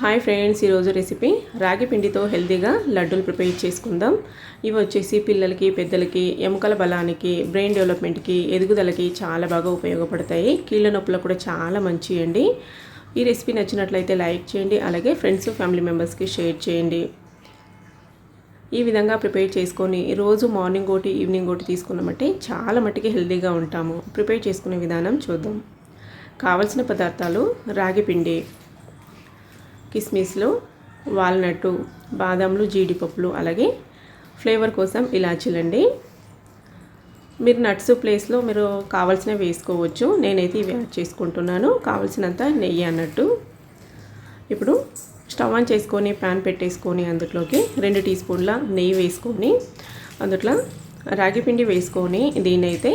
Hi friends ఈరోజు recipe రాగి పిండితో హెల్తీగా లడ్డూలు ప్రిపేర్ చేసుకుందాం. ఇవి వచ్చేసి పిల్లలకి పెద్దలకి ఎముకల బలానికి బ్రెయిన్ డెవలప్మెంట్కి ఎదుగుదలకి చాలా బాగా ఉపయోగపడతాయి. కీళ్ళ నొప్పులకు కూడా చాలా మంచి అండి. ఈ రెసిపీ నచ్చినట్లయితే లైక్ చేయండి అలాగే ఫ్రెండ్స్ ఫ్యామిలీ మెంబర్స్కి షేర్ చేయండి. ఈ విధంగా ప్రిపేర్ చేసుకొని రోజు మార్నింగ్ ఒకటి ఈవినింగ్ ఒకటి తీసుకున్నామంటే చాలా మట్టికి హెల్తీగా ఉంటాము. ప్రిపేర్ చేసుకునే విధానం చూద్దాం. కావలసిన పదార్థాలు రాగి పిండి కిస్మిస్లు వాల్నట్టు బాదాంలు జీడిపప్పులు అలాగే ఫ్లేవర్ కోసం ఇలాచీలండి. మీరు నట్స్ ప్లేస్లో మీరు కావాల్సినవి వేసుకోవచ్చు. నేనైతే ఇవి యాడ్ చేసుకుంటున్నాను. కావాల్సినంత నెయ్యి అన్నట్టు. ఇప్పుడు స్టవ్ ఆన్ చేసుకొని ప్యాన్ పెట్టేసుకొని అందులోకి రెండు టీ స్పూన్ల నెయ్యి వేసుకొని అందుట్లో రాగి పిండి వేసుకొని దీన్నైతే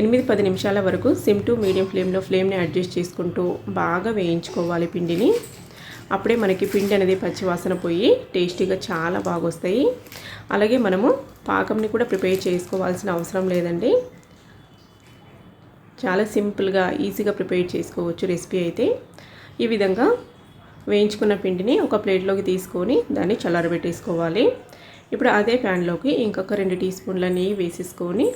ఎనిమిది పది నిమిషాల వరకు సిమ్ టు మీడియం ఫ్లేమ్లో ఫ్లేమ్ని అడ్జస్ట్ చేసుకుంటూ బాగా వేయించుకోవాలి పిండిని. అప్పుడే మనకి పిండి అనేది పచ్చివాసన పోయి టేస్టీగా చాలా బాగా వస్తాయి అలాగే మనము పాకంని కూడా ప్రిపేర్ చేసుకోవాల్సిన అవసరం లేదండి. చాలా సింపుల్గా ఈజీగా ప్రిపేర్ చేసుకోవచ్చు రెసిపీ అయితే. ఈ విధంగా వేయించుకున్న పిండిని ఒక ప్లేట్లోకి తీసుకొని దాన్ని చల్లారబెట్టేసుకోవాలి. ఇప్పుడు అదే ప్యాన్లోకి ఇంకొక రెండు టీ స్పూన్ల నెయ్యి వేసేసుకొని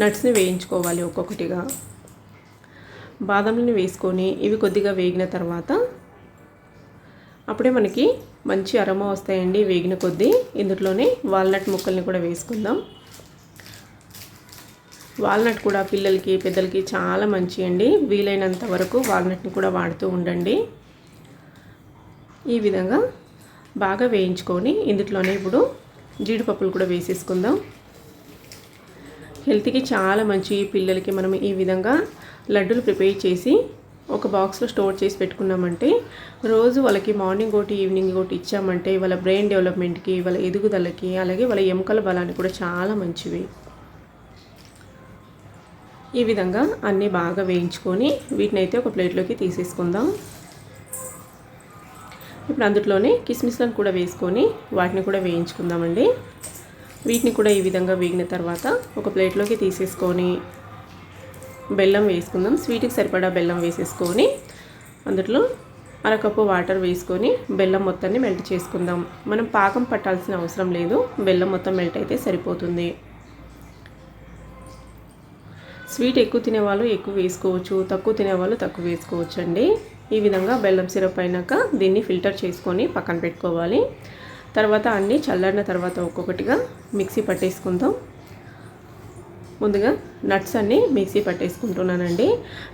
నట్స్ని వేయించుకోవాలి ఒక్కొక్కటిగా. బాదంలను వేసుకొని ఇవి కొద్దిగా వేగిన తర్వాత అప్పుడే మనకి మంచి అరమ వస్తాయండి వేగిన కొద్దీ. ఇందులోనే వాల్నట్ ముక్కల్ని కూడా వేసుకుందాం. వాల్నట్ కూడా పిల్లలకి పెద్దలకి చాలా మంచి అండి వీలైనంత వరకు వాల్నట్ని కూడా వాడుతూ ఉండండి. ఈ విధంగా బాగా వేయించుకొని ఇందులోనే ఇప్పుడు జీడిపప్పులు కూడా వేసేసుకుందాం. హెల్త్కి చాలా మంచి పిల్లలకి మనం ఈ విధంగా లడ్డూలు ప్రిపేర్ చేసి ఒక బాక్స్లో స్టోర్ చేసి పెట్టుకున్నామంటే రోజు వాళ్ళకి మార్నింగ్ ఒకటి ఈవినింగ్ ఒకటి ఇచ్చామంటే వాళ్ళ బ్రెయిన్ డెవలప్మెంట్కి వాళ్ళ ఎదుగుదలకి అలాగే వాళ్ళ ఎముకల బలానికి కూడా చాలా మంచివి. ఈ విధంగా అన్నీ బాగా వేయించుకొని వీటిని అయితే ఒక ప్లేట్లోకి తీసేసుకుందాం. ఇప్పుడు అందులోనే కిస్మిస్లను కూడా వేసుకొని వాటిని కూడా వేయించుకుందామండి. వీటిని కూడా ఈ విధంగా వేగిన తర్వాత ఒక ప్లేట్లోకి తీసేసుకొని బెల్లం వేసుకుందాం. స్వీట్కి సరిపడా బెల్లం వేసేసుకొని అందులో అరకప్పు వాటర్ వేసుకొని బెల్లం మొత్తాన్ని మెల్ట్ చేసుకుందాం. మనం పాకం పట్టాల్సిన అవసరం లేదు. బెల్లం మొత్తం మెల్ట్ అయితే సరిపోతుంది. స్వీట్ ఎక్కువ తినేవాళ్ళు ఎక్కువ వేసుకోవచ్చు. తక్కువ తినేవాళ్ళు తక్కువ వేసుకోవచ్చు అండి ఈ విధంగా బెల్లం సిరప్ అయినాక దీన్ని ఫిల్టర్ చేసుకొని పక్కన పెట్టుకోవాలి. తర్వాత అన్నీ చల్లారిన తర్వాత ఒక్కొక్కటిగా మిక్సీ పట్టేసుకుందాం. ముందుగా నట్స్ అన్నీ మిక్సీ పట్టేసుకుంటున్నానండి.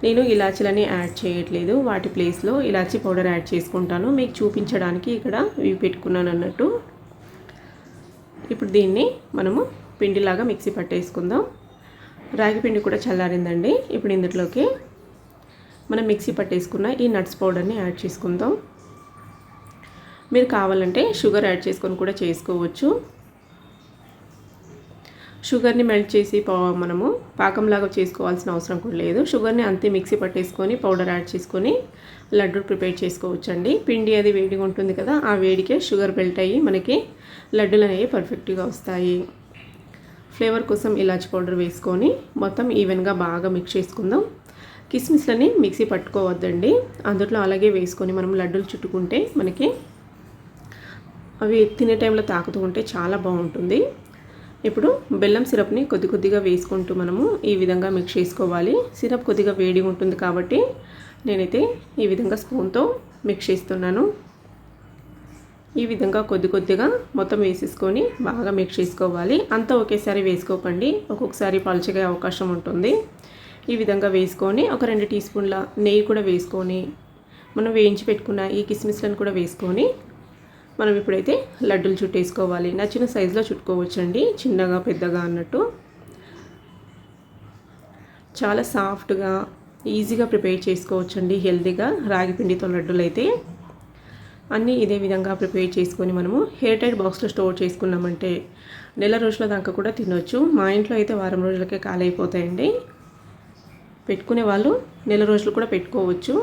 నేను ఇలాచీలని యాడ్ చేయట్లేదు. వాటి ప్లేస్లో ఇలాచీ పౌడర్ యాడ్ చేసుకుంటాను. మీకు చూపించడానికి ఇక్కడ ఇవి పెట్టుకున్నాను అన్నట్టు. ఇప్పుడు దీన్ని మనము పిండిలాగా మిక్సీ పట్టేసుకుందాం. రాగి పిండి కూడా చల్లారిందండి. ఇప్పుడు ఇందులోకి మనం మిక్సీ పట్టేసుకున్న ఈ నట్స్ పౌడర్ని యాడ్ చేసుకుందాం. మీరు కావాలంటే షుగర్ యాడ్ చేసుకొని కూడా చేసుకోవచ్చు. షుగర్ని మెల్ట్ చేసి మనము పాకంలాగా చేసుకోవాల్సిన అవసరం కూడా లేదు. షుగర్ని అంతే మిక్సీ పట్టేసుకొని పౌడర్ యాడ్ చేసుకొని లడ్డు ప్రిపేర్ చేసుకోవచ్చండి. పిండి అది వేడిగా ఉంటుంది కదా ఆ వేడికే షుగర్ మెల్ట్ అయ్యి మనకి లడ్డూలు అనేవి పర్ఫెక్ట్గా వస్తాయి. ఫ్లేవర్ కోసం ఇలాచి పౌడర్ వేసుకొని మొత్తం ఈవెన్గా బాగా మిక్స్ చేసుకుందాం. కిస్మిస్లని మిక్సీ పట్టుకోవద్దండి. అందులో అలాగే వేసుకొని మనం లడ్డూలు చుట్టుకుంటే మనకి అవి తినే టైంలో తాకుతూ ఉంటే చాలా బాగుంటుంది. ఇప్పుడు బెల్లం సిరప్ని కొద్ది కొద్దిగా వేసుకుంటూ మనము ఈ విధంగా మిక్స్ చేసుకోవాలి. సిరప్ కొద్దిగా వేడి ఉంటుంది కాబట్టి నేనైతే ఈ విధంగా స్పూన్తో మిక్స్ చేస్తున్నాను. ఈ విధంగా కొద్ది కొద్దిగా మొత్తం వేసేసుకొని బాగా మిక్స్ చేసుకోవాలి. అంతా ఒకేసారి వేసుకోకండి. ఒక్కొక్కసారి పలుచగే అవకాశం ఉంటుంది. ఈ విధంగా వేసుకొని ఒక రెండు టీ స్పూన్ల నెయ్యి కూడా వేసుకొని మనం వేయించి పెట్టుకున్న ఈ కిస్మిస్లను కూడా వేసుకొని మనం ఇప్పుడైతే లడ్డూలు చుట్టేసుకోవాలి. నచ్చిన సైజులో చుట్టుకోవచ్చండి. చిన్నగా పెద్దగా అన్నట్టు. చాలా సాఫ్ట్గా ఈజీగా ప్రిపేర్ చేసుకోవచ్చండి. హెల్తీగా రాగి పిండితో లడ్డూలు అయితే అన్నీ ఇదే విధంగా ప్రిపేర్ చేసుకొని మనము హెయిర్ టైట్ బాక్స్లో స్టోర్ చేసుకున్నామంటే నెల రోజుల దాకా కూడా తినొచ్చు. మా ఇంట్లో అయితే వారం రోజులకే కాలైపోతాయండి పెట్టుకునే వాళ్ళు నెల రోజులు కూడా పెట్టుకోవచ్చు.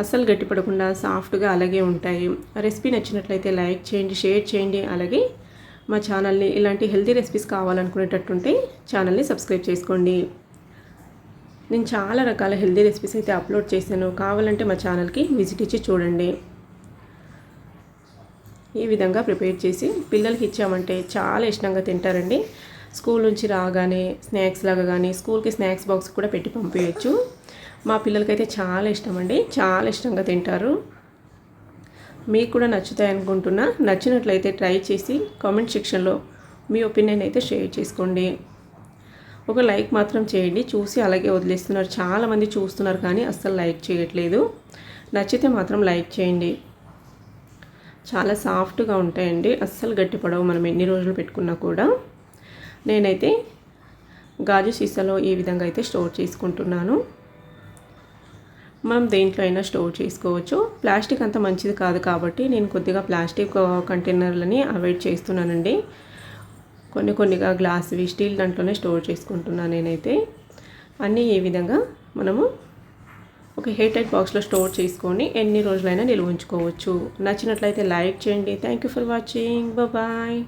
అస్సలు గట్టిపడకుండా సాఫ్ట్గా అలాగే ఉంటాయి. రెసిపీ నచ్చినట్లయితే లైక్ చేయండి షేర్ చేయండి అలాగే మా ఛానల్ని ఇలాంటి హెల్తీ రెసిపీస్ కావాలనుకునేటట్టుంటే ఛానల్ని సబ్స్క్రైబ్ చేసుకోండి. నేను చాలా రకాల హెల్తీ రెసిపీస్ అయితే అప్లోడ్ చేశాను. కావాలంటే మా ఛానల్కి విజిట్ ఇచ్చి చూడండి. ఈ విధంగా ప్రిపేర్ చేసి పిల్లలకి ఇచ్చామంటే చాలా ఇష్టంగా తింటారండి. స్కూల్ నుంచి రాగానే స్నాక్స్ లాగా కానీ స్కూల్కి స్నాక్స్ బాక్స్ కూడా పెట్టి పంపించవచ్చు మా పిల్లలకైతే చాలా ఇష్టం అండి చాలా ఇష్టంగా తింటారు. మీకు కూడా నచ్చుతాయి అనుకుంటున్నా. నచ్చినట్లయితే ట్రై చేసి కామెంట్ సెక్షన్లో మీ ఒపీనియన్ అయితే షేర్ చేసుకోండి. ఒక లైక్ మాత్రం చేయండి. చూసి అలాగే వదిలేస్తున్నారు. చాలామంది చూస్తున్నారు కానీ అస్సలు లైక్ చేయట్లేదు. నచ్చితే మాత్రం లైక్ చేయండి. చాలా సాఫ్ట్గా ఉంటాయండి. అస్సలు గట్టిపడవు మనం ఎన్ని రోజులు పెట్టుకున్నా కూడా. నేనైతే గాజు సీసాలో ఈ విధంగా అయితే స్టోర్ చేసుకుంటున్నాను. మనం దేంట్లో అయినా స్టోర్ చేసుకోవచ్చు. ప్లాస్టిక్ అంత మంచిది కాదు కాబట్టి నేను కొద్దిగా ప్లాస్టిక్ కంటైనర్లని అవాయిడ్ చేస్తున్నానండి. కొన్ని కొన్నిగా గ్లాస్వి స్టీల్ దాంట్లోనే స్టోర్ చేసుకుంటున్నాను నేనైతే. అన్నీ ఈ విధంగా మనము ఒక హెయిర్ టైట్ బాక్స్లో స్టోర్ చేసుకొని ఎన్ని రోజులైనా నిల్వ ఉంచుకోవచ్చు. నచ్చినట్లయితే లైక్ చేయండి. Thank you for watching. Bye